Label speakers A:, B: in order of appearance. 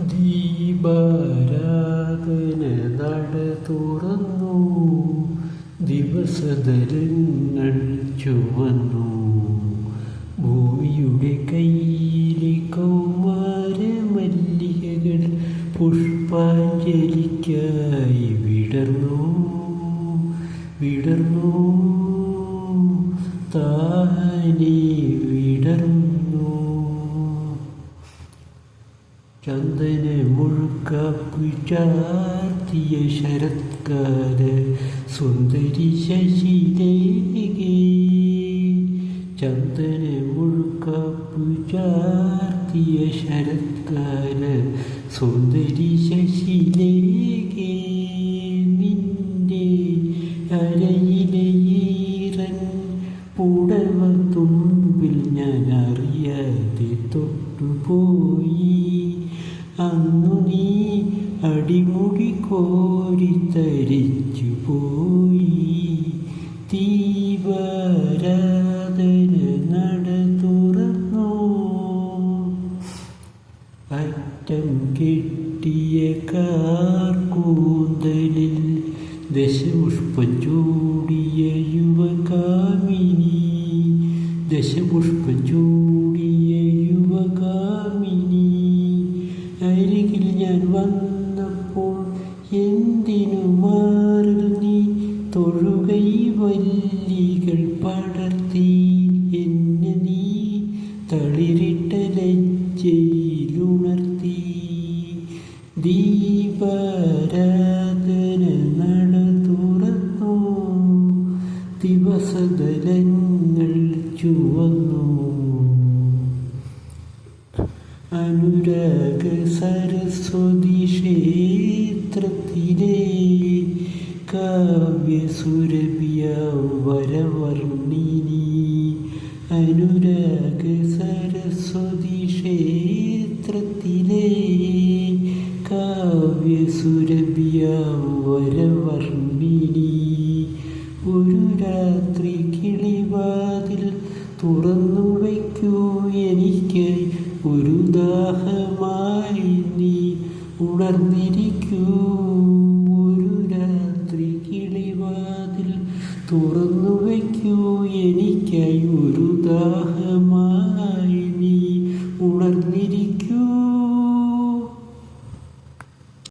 A: ദീപാരാധന നട തുറന്നു. ദിവസതരങ്ങൾ ചുവന്നു. ഭൂമിയുടെ കയ്യിലെ കൗമാര മല്ലികകൾ പുഷ്പാഞ്ജലിക്കായി വിടർന്നു. വിടർന്നു. താനേ വിടർന്നു. ചന്ദന മുഴുക്കാപ്പു ചാർത്തിയ ശരത്കാല സുന്ദരി ശശിരേഖേ. ചന്ദന മുഴുക്കാപ്പു ചാർത്തിയ ശരത്കാല സുന്ദരി ശശിരേഖേ. നിന്റെ അരയിലീറൻ പുടവ തുമ്പിൽ ഞാൻ അറിയാതെ തൊട്ടുപോയി. അന്നു നീ അടിമുടി കോരി തരിച്ചു പോയി. തീവരാതര നട തുറന്നു? അറ്റം കിട്ടിയ കാർക്കൂന്തലിൽ ദശപുഷ്പം ചൂടിയ യുവകാമിനി. ദശപുഷ്പം ചൂടിയ വന്നപ്പോൾ എന്തിനു മാറിൽ നീ തൊഴുകൈ വല്ലികൾ പടർത്തി? എന്നെ നീ തളിരിട്ട ലജ്ജയിലുണർത്തി ദീപാരാധന നട തുറന്നു. ദിവസതലങ്ങൾ ചുവന്നു. അനുരാഗ സരസ്വതി ക്ഷേത്രത്തിലെ കാവ്യസുരഭിയ വരവർണിനി അനുരാഗ സരസ്വതി ക്ഷേത്രത്തിലെ കാവ്യസുരഭിയ വരവർണിനി ഒരു രാത്രി കിളിവാതിൽ തുറന്നു വയ്ക്കൂ എനിക്ക് ഒരു ദാഹമായി ഉണർന്നിരിക്കൂ ഒരു രാത്രി കിളിവാതിൽ തുറന്നു വയ്ക്കൂ എനിക്കായി ഒരു ദാഹമായി നീ ഉണർന്നിരിക്കൂ.